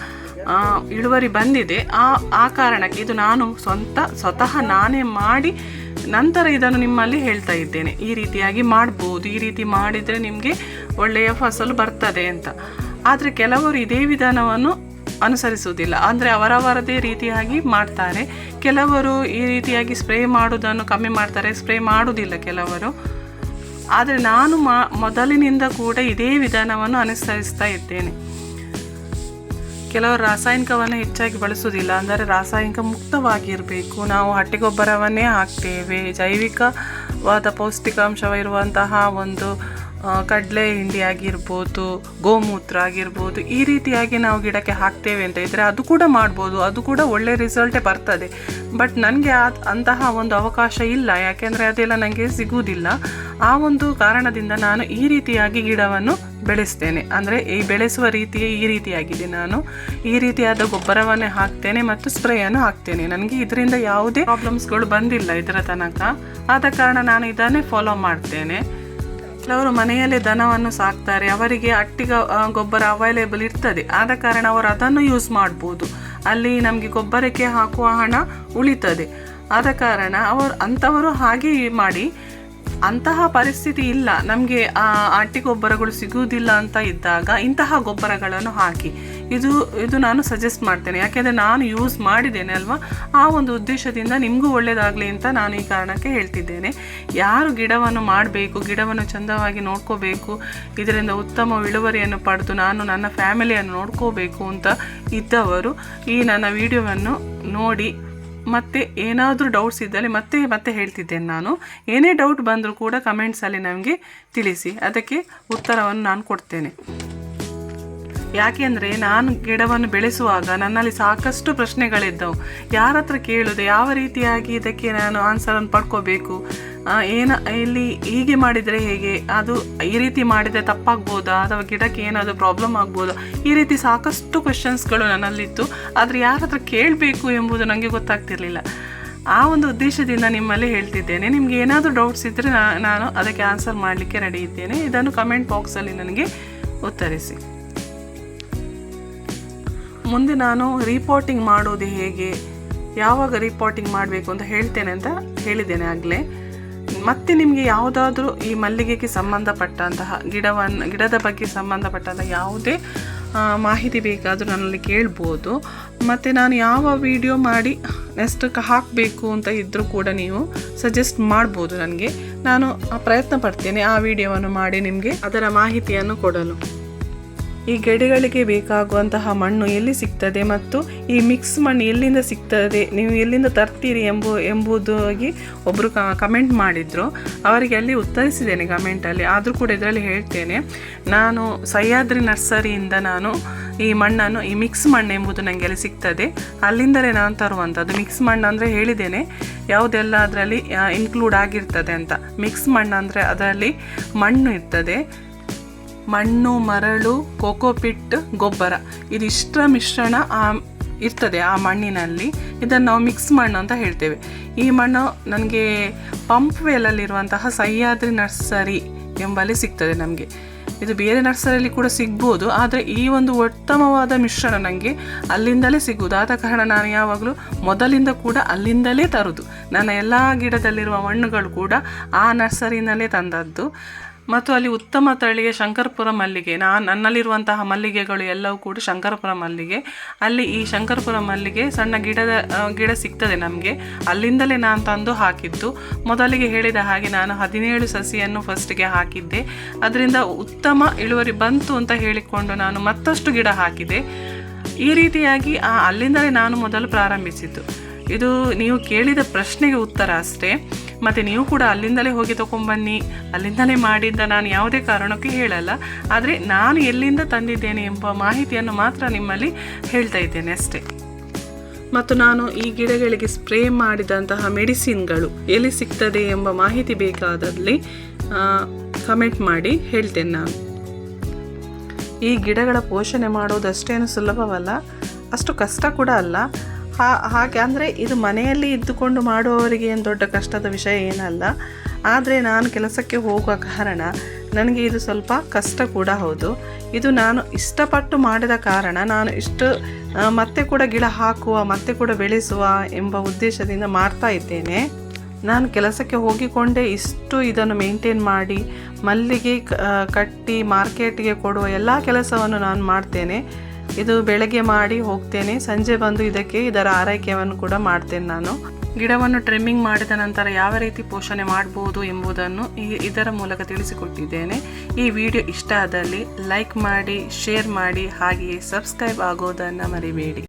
ಇಳುವರಿ ಬಂದಿದೆ. ಆ ಆ ಕಾರಣಕ್ಕೆ ಇದು ನಾನು ಸ್ವಂತ, ಸ್ವತಃ ನಾನೇ ಮಾಡಿ ನಂತರ ಇದನ್ನು ನಿಮ್ಮಲ್ಲಿ ಹೇಳ್ತಾ ಇದ್ದೇನೆ. ಈ ರೀತಿಯಾಗಿ ಮಾಡ್ಬೋದು. ಈ ರೀತಿ ಮಾಡಿದರೆ ನಿಮಗೆ ಒಳ್ಳೆಯ ಫಸಲು ಬರ್ತದೆ ಅಂತ. ಆದರೆ ಕೆಲವರು ಇದೇ ವಿಧಾನವನ್ನು ಅನುಸರಿಸುವುದಿಲ್ಲ. ಅಂದರೆ ಅವರವರದೇ ರೀತಿಯಾಗಿ ಮಾಡ್ತಾರೆ. ಕೆಲವರು ಈ ರೀತಿಯಾಗಿ ಸ್ಪ್ರೇ ಮಾಡೋದನ್ನು ಕಮ್ಮಿ ಮಾಡ್ತಾರೆ. ಸ್ಪ್ರೇ ಮಾಡುವುದಿಲ್ಲ ಕೆಲವರು. ಆದರೆ ನಾನು ಮಾ, ಮೊದಲಿನಿಂದ ಕೂಡ ಇದೇ ವಿಧಾನವನ್ನು ಅನುಸರಿಸ್ತಾ ಇದ್ದೇನೆ. ಕೆಲವರು ರಾಸಾಯನಿಕವನ್ನು ಹೆಚ್ಚಾಗಿ ಬಳಸುವುದಿಲ್ಲ. ಅಂದರೆ ರಾಸಾಯನಿಕ ಮುಕ್ತವಾಗಿರಬೇಕು. ನಾವು ಹಟ್ಟಿಗೊಬ್ಬರವನ್ನೇ ಹಾಕ್ತೇವೆ. ಜೈವಿಕವಾದ ಪೌಷ್ಟಿಕಾಂಶವಿರುವಂತಹ ಒಂದು ಕಡಲೆ ಹಿಂಡಿ ಆಗಿರ್ಬೋದು, ಗೋಮೂತ್ರ ಆಗಿರ್ಬೋದು, ಈ ರೀತಿಯಾಗಿ ನಾವು ಗಿಡಕ್ಕೆ ಹಾಕ್ತೇವೆ ಅಂತ ಇದ್ದರೆ ಅದು ಕೂಡ ಮಾಡ್ಬೋದು, ಅದು ಕೂಡ ಒಳ್ಳೆ ರಿಸಲ್ಟೇ ಬರ್ತದೆ. ಬಟ್ ನನಗೆ ಅಂತಹ ಒಂದು ಅವಕಾಶ ಇಲ್ಲ, ಯಾಕೆಂದರೆ ಅದೆಲ್ಲ ನನಗೆ ಸಿಗುವುದಿಲ್ಲ ಆ ಒಂದು ಕಾರಣದಿಂದ ನಾನು ಈ ರೀತಿಯಾಗಿ ಗಿಡವನ್ನು ಬೆಳೆಸ್ತೇನೆ. ಅಂದರೆ ಈ ಬೆಳೆಸುವ ರೀತಿಯೇ ಈ ರೀತಿಯಾಗಿದೆ ನಾನು. ಈ ರೀತಿಯಾದ ಗೊಬ್ಬರವನ್ನೇ ಹಾಕ್ತೇನೆ ಮತ್ತು ಸ್ಪ್ರೇಯನ್ನು ಹಾಕ್ತೇನೆ. ನನಗೆ ಇದರಿಂದ ಯಾವುದೇ ಪ್ರಾಬ್ಲಮ್ಸ್ಗಳು ಬಂದಿಲ್ಲ ಇದರ ತನಕ. ಆದ ಕಾರಣ ನಾನು ಇದನ್ನೇ ಫಾಲೋ ಮಾಡ್ತೇನೆ. ಕೆಲವರು ಮನೆಯಲ್ಲೇ ದನವನ್ನು ಸಾಕ್ತಾರೆ, ಅವರಿಗೆ ಅಟ್ಟಿಗ ಗೊಬ್ಬರ ಅವೈಲೇಬಲ್ ಇರ್ತದೆ. ಆದ ಕಾರಣ ಅವರು ಅದನ್ನು ಯೂಸ್ ಮಾಡ್ಬೋದು. ಅಲ್ಲಿ ನಮಗೆ ಗೊಬ್ಬರಕ್ಕೆ ಹಾಕುವ ಹಣ ಉಳಿತದೆ. ಆದ ಕಾರಣ ಅವರು, ಅಂಥವರು ಹಾಗೆ ಮಾಡಿ ಅಂತಹ ಪರಿಸ್ಥಿತಿ ಇಲ್ಲ. ನಮಗೆ ಆ ಆಂಟಿ ಗೊಬ್ಬರಗಳು ಸಿಗುವುದಿಲ್ಲ ಅಂತ ಇದ್ದಾಗ ಇಂತಹ ಗೊಬ್ಬರಗಳನ್ನು ಹಾಕಿ. ಇದು ಇದು ನಾನು ಸಜೆಸ್ಟ್ ಮಾಡ್ತೇನೆ. ಯಾಕೆಂದರೆ ನಾನು ಯೂಸ್ ಮಾಡಿದ್ದೇನೆ ಅಲ್ವಾ? ಆ ಒಂದು ಉದ್ದೇಶದಿಂದ ನಿಮಗೂ ಒಳ್ಳೆಯದಾಗಲಿ ಅಂತ ನಾನು ಈ ಕಾರಣಕ್ಕೆ ಹೇಳ್ತಿದ್ದೇನೆ. ಯಾರು ಗಿಡವನ್ನು ಮಾಡಬೇಕು, ಗಿಡವನ್ನು ಚಂದವಾಗಿ ನೋಡ್ಕೋಬೇಕು, ಇದರಿಂದ ಉತ್ತಮ ಇಳುವರಿಯನ್ನು ಪಡೆದು ನಾನು ನನ್ನ ಫ್ಯಾಮಿಲಿಯನ್ನು ನೋಡ್ಕೋಬೇಕು ಅಂತ ಇದ್ದವರು ಈ ನನ್ನ ವಿಡಿಯೋವನ್ನು ನೋಡಿ ಮತ್ತೆ ಏನಾದರೂ ಡೌಟ್ಸ್ ಇದ್ದಲ್ಲಿ ಮತ್ತೆ ಮತ್ತೆ ಹೇಳ್ತಿದ್ದೇನೆ ನಾನು. ಏನೇ ಡೌಟ್ ಬಂದರೂ ಕೂಡ ಕಮೆಂಟ್ಸಲ್ಲಿ ನಮಗೆ ತಿಳಿಸಿ. ಅದಕ್ಕೆ ಉತ್ತರವನ್ನು ನಾನು ಕೊಡ್ತೇನೆ. ಯಾಕೆಂದರೆ ನಾನು ಗಿಡವನ್ನು ಬೆಳೆಸುವಾಗ ನನ್ನಲ್ಲಿ ಸಾಕಷ್ಟು ಪ್ರಶ್ನೆಗಳಿದ್ದವು. ಯಾರ ಹತ್ರ ಕೇಳೋದು? ಯಾವ ರೀತಿಯಾಗಿ ಇದಕ್ಕೆ ನಾನು ಆನ್ಸರನ್ನು ಪಡ್ಕೋಬೇಕು? ಏನು ಏನ, ಇಲ್ಲಿ ಹೀಗೆ ಮಾಡಿದರೆ ಹೇಗೆ? ಅದು ಈ ರೀತಿ ಮಾಡಿದರೆ ತಪ್ಪಾಗ್ಬೋದಾ? ಅಥವಾ ಗಿಡಕ್ಕೆ ಏನಾದರೂ ಪ್ರಾಬ್ಲಮ್ ಆಗ್ಬೋದಾ? ಈ ರೀತಿ ಸಾಕಷ್ಟು ಕ್ವೆಶನ್ಸ್ಗಳು ನನ್ನಲ್ಲಿತ್ತು. ಆದರೆ ಯಾರ ಹತ್ರ ಕೇಳಬೇಕು ಎಂಬುದು ನನಗೆ ಗೊತ್ತಾಗ್ತಿರ್ಲಿಲ್ಲ. ಆ ಒಂದು ಉದ್ದೇಶದಿಂದ ನಿಮ್ಮಲ್ಲಿ ಹೇಳ್ತಿದ್ದೇನೆ. ನಿಮಗೆ ಏನಾದರೂ ಡೌಟ್ಸ್ ಇದ್ದರೆ ನಾನು ಅದಕ್ಕೆ ಆನ್ಸರ್ ಮಾಡಲಿಕ್ಕೆ ರೆಡಿ ಇದ್ದೇನೆ. ಇದನ್ನು ಕಮೆಂಟ್ ಬಾಕ್ಸಲ್ಲಿ ನನಗೆ ಉತ್ತರಿಸಿ. ಮುಂದೆ ನಾನು ರಿಪೋರ್ಟಿಂಗ್ ಮಾಡೋದು ಹೇಗೆ, ಯಾವಾಗ ರಿಪೋರ್ಟಿಂಗ್ ಮಾಡಬೇಕು ಅಂತ ಹೇಳ್ತೇನೆ ಅಂತ ಹೇಳಿದ್ದೇನೆ ಆಗಲೇ. ಮತ್ತೆ ನಿಮಗೆ ಯಾವುದಾದ್ರೂ ಈ ಮಲ್ಲಿಗೆಗೆ ಸಂಬಂಧಪಟ್ಟಂತಹ ಗಿಡವನ್ನು ಗಿಡದ ಬಗ್ಗೆ ಸಂಬಂಧಪಟ್ಟಂತಹ ಯಾವುದೇ ಮಾಹಿತಿ ಬೇಕಾದರೂ ನನ್ನಲ್ಲಿ ಕೇಳ್ಬೋದು. ಮತ್ತು ನಾನು ಯಾವ ವಿಡಿಯೋ ಮಾಡಿ ನೆಕ್ಸ್ಟ್ ಹಾಕಬೇಕು ಅಂತ ಇದ್ದರೂ ಕೂಡ ನೀವು ಸಜೆಸ್ಟ್ ಮಾಡ್ಬೋದು ನನಗೆ. ನಾನು ಪ್ರಯತ್ನ ಪಡ್ತೇನೆ ಆ ವಿಡಿಯೋವನ್ನು ಮಾಡಿ ನಿಮಗೆ ಅದರ ಮಾಹಿತಿಯನ್ನು ಕೊಡಲು. ಈ ಗಿಡಗಳಿಗೆ ಬೇಕಾಗುವಂತಹ ಮಣ್ಣು ಎಲ್ಲಿ ಸಿಗ್ತದೆ ಮತ್ತು ಈ ಮಿಕ್ಸ್ ಮಣ್ಣು ಎಲ್ಲಿಂದ ಸಿಗ್ತದೆ, ನೀವು ಎಲ್ಲಿಂದ ತರ್ತೀರಿ ಎಂಬು ಎಂಬುದಾಗಿ ಒಬ್ಬರು ಕಮೆಂಟ್ ಮಾಡಿದರು. ಅವರಿಗೆ ಅಲ್ಲಿ ಉತ್ತರಿಸಿದ್ದೇನೆ ಕಮೆಂಟಲ್ಲಿ ಆದರೂ ಕೂಡ ಇದರಲ್ಲಿ ಹೇಳ್ತೇನೆ, ನಾನು ಸಹ್ಯಾದ್ರಿ ನರ್ಸರಿಯಿಂದ ನಾನು ಈ ಮಣ್ಣನ್ನು, ಈ ಮಿಕ್ಸ್ ಮಣ್ಣು ಎಂಬುದು ನನಗೆ ಅಲ್ಲಿ ಸಿಗ್ತದೆ. ಅಲ್ಲಿಂದಲೇ ನಾನು ತರುವಂಥದ್ದು. ಮಿಕ್ಸ್ ಮಣ್ಣು ಅಂದರೆ ಹೇಳಿದ್ದೇನೆ, ಯಾವುದೆಲ್ಲ ಅದರಲ್ಲಿ ಇನ್ಕ್ಲೂಡ್ ಆಗಿರ್ತದೆ ಅಂತ. ಮಿಕ್ಸ್ ಮಣ್ಣು ಅಂದರೆ ಅದರಲ್ಲಿ ಮಣ್ಣು ಇರ್ತದೆ. ಮಣ್ಣು, ಮರಳು ಕೋಕೋಪಿಟ್ ಗೊಬ್ಬರ. ಇದಿಷ್ಟರ ಮಿಶ್ರಣ ಆ ಇರ್ತದೆ ಆ ಮಣ್ಣಿನಲ್ಲಿ. ಇದನ್ನು ನಾವು ಮಿಕ್ಸ್ ಮಣ್ಣು ಅಂತ ಹೇಳ್ತೇವೆ. ಈ ಮಣ್ಣು ನನಗೆ ಪಂಪ್ ವೇಲಲ್ಲಿರುವಂತಹ ಸಹ್ಯಾದ್ರಿ ನರ್ಸರಿ ಎಂಬಲ್ಲಿ ಸಿಗ್ತದೆ ನಮಗೆ. ಇದು ಬೇರೆ ನರ್ಸರಿಯಲ್ಲಿ ಕೂಡ ಸಿಗ್ಬೋದು, ಆದರೆ ಈ ಒಂದು ಉತ್ತಮವಾದ ಮಿಶ್ರಣ ನನಗೆ ಅಲ್ಲಿಂದಲೇ ಸಿಗುವುದು. ಆದ ಕಾರಣ ನಾನು ಯಾವಾಗಲೂ ಮೊದಲಿಂದ ಕೂಡ ಅಲ್ಲಿಂದಲೇ ತರುವುದು ನನ್ನ ಎಲ್ಲ ಗಿಡದಲ್ಲಿರುವ ಮಣ್ಣುಗಳು ಕೂಡ ಆ ನರ್ಸರಿನಲ್ಲೇ ತಂದದ್ದು. ಮತ್ತು ಅಲ್ಲಿ ಉತ್ತಮ ತಳಿಗೆ ಶಂಕರಪುರ ಮಲ್ಲಿಗೆ. ನಾನು ನನ್ನಲ್ಲಿರುವಂತಹ ಮಲ್ಲಿಗೆಗಳು ಎಲ್ಲವೂ ಕೂಡ ಶಂಕರಪುರ ಮಲ್ಲಿಗೆ. ಅಲ್ಲಿ ಈ ಶಂಕರಪುರ ಮಲ್ಲಿಗೆ ಸಣ್ಣ ಗಿಡದ ಗಿಡ ಸಿಗ್ತದೆ ನಮಗೆ. ಅಲ್ಲಿಂದಲೇ ನಾನು ತಂದು ಹಾಕಿದ್ದು. ಮೊದಲಿಗೆ ಹೇಳಿದ ಹಾಗೆ ನಾನು ಹದಿನೇಳು ಸಸಿಯನ್ನು ಫಸ್ಟಿಗೆ ಹಾಕಿದ್ದೆ. ಅದರಿಂದ ಉತ್ತಮ ಇಳುವರಿ ಬಂತು ಅಂತ ಹೇಳಿಕೊಂಡು ನಾನು ಮತ್ತಷ್ಟು ಗಿಡ ಹಾಕಿದೆ. ಈ ರೀತಿಯಾಗಿ, ಆ, ಅಲ್ಲಿಂದಲೇ ನಾನು ಮೊದಲು ಪ್ರಾರಂಭಿಸಿದ್ದು. ಇದು ನೀವು ಕೇಳಿದ ಪ್ರಶ್ನೆಗೆ ಉತ್ತರ ಅಷ್ಟೇ. ಮತ್ತು ನೀವು ಕೂಡ ಅಲ್ಲಿಂದಲೇ ಹೋಗಿ ತಗೊಂಬನ್ನಿ. ಅಲ್ಲಿಂದಲೇ ಮಾಡಿದ್ದ ನಾನು ಯಾವುದೇ ಕಾರಣಕ್ಕೂ ಹೇಳಲ್ಲ. ಆದರೆ ನಾನು ಎಲ್ಲಿಂದ ತಂದಿದ್ದೇನೆ ಎಂಬ ಮಾಹಿತಿಯನ್ನು ಮಾತ್ರ ನಿಮ್ಮಲ್ಲಿ ಹೇಳ್ತಾ ಇದ್ದೇನೆ ಅಷ್ಟೇ. ಮತ್ತು ನಾನು ಈ ಗಿಡಗಳಿಗೆ ಸ್ಪ್ರೇ ಮಾಡಿದಂತಹ ಮೆಡಿಸಿನ್ಗಳು ಎಲ್ಲಿ ಸಿಗ್ತದೆ ಎಂಬ ಮಾಹಿತಿ ಬೇಕಾದಲ್ಲಿ ಕಮೆಂಟ್ ಮಾಡಿ ಹೇಳ್ತೇನೆ ನಾನು. ಈ ಗಿಡಗಳ ಪೋಷಣೆ ಮಾಡೋದಷ್ಟೇನು ಸುಲಭವಲ್ಲ. ಅಷ್ಟು ಕಷ್ಟ ಕೂಡ ಅಲ್ಲ. ಹಾ, ಹಾಗೆ ಅಂದರೆ ಇದು ಮನೆಯಲ್ಲಿ ಇದ್ದುಕೊಂಡು ಮಾಡುವವರಿಗೆ ಏನು ದೊಡ್ಡ ಕಷ್ಟದ ವಿಷಯ ಏನಲ್ಲ. ಆದರೆ ನಾನು ಕೆಲಸಕ್ಕೆ ಹೋಗುವ ಕಾರಣ ನನಗೆ ಇದು ಸ್ವಲ್ಪ ಕಷ್ಟ ಕೂಡ ಹೌದು. ಇದು ನಾನು ಇಷ್ಟಪಟ್ಟು ಮಾಡಿದ ಕಾರಣ ನಾನು ಇಷ್ಟು ಮತ್ತೆ ಕೂಡ ಗಿಡ ಹಾಕುವ, ಮತ್ತೆ ಕೂಡ ಬೆಳೆಸುವ ಎಂಬ ಉದ್ದೇಶದಿಂದ ಮಾಡ್ತಾ ಇದ್ದೇನೆ. ನಾನು ಕೆಲಸಕ್ಕೆ ಹೋಗಿಕೊಂಡೇ ಇಷ್ಟು ಇದನ್ನು ಮೇಂಟೈನ್ ಮಾಡಿ, ಮಲ್ಲಿಗೆ ಕಟ್ಟಿ ಮಾರ್ಕೆಟ್ಗೆ ಕೊಡುವ ಎಲ್ಲ ಕೆಲಸವನ್ನು ನಾನು ಮಾಡ್ತೇನೆ. ಇದು ಬೆಳಗ್ಗೆ ಮಾಡಿ ಹೋಗ್ತೇನೆ. ಸಂಜೆ ಬಂದು ಇದಕ್ಕೆ ಇದರ ಆರೈಕೆಯನ್ನು ಕೂಡ ಮಾಡ್ತೇನೆ ನಾನು. ಗಿಡವನ್ನು ಟ್ರಿಮ್ಮಿಂಗ್ ಮಾಡಿದ ನಂತರ ಯಾವ ರೀತಿ ಪೋಷಣೆ ಮಾಡಬಹುದು ಎಂಬುದನ್ನು ಈ- ಇದರ ಮೂಲಕ ತಿಳಿಸಿಕೊಟ್ಟಿದ್ದೇನೆ. ಈ ವಿಡಿಯೋ ಇಷ್ಟ ಆದಲ್ಲಿ ಲೈಕ್ ಮಾಡಿ, ಶೇರ್ ಮಾಡಿ, ಹಾಗೆಯೇ ಸಬ್ಸ್ಕ್ರೈಬ್ ಆಗೋದನ್ನು ಮರಿಬೇಡಿ.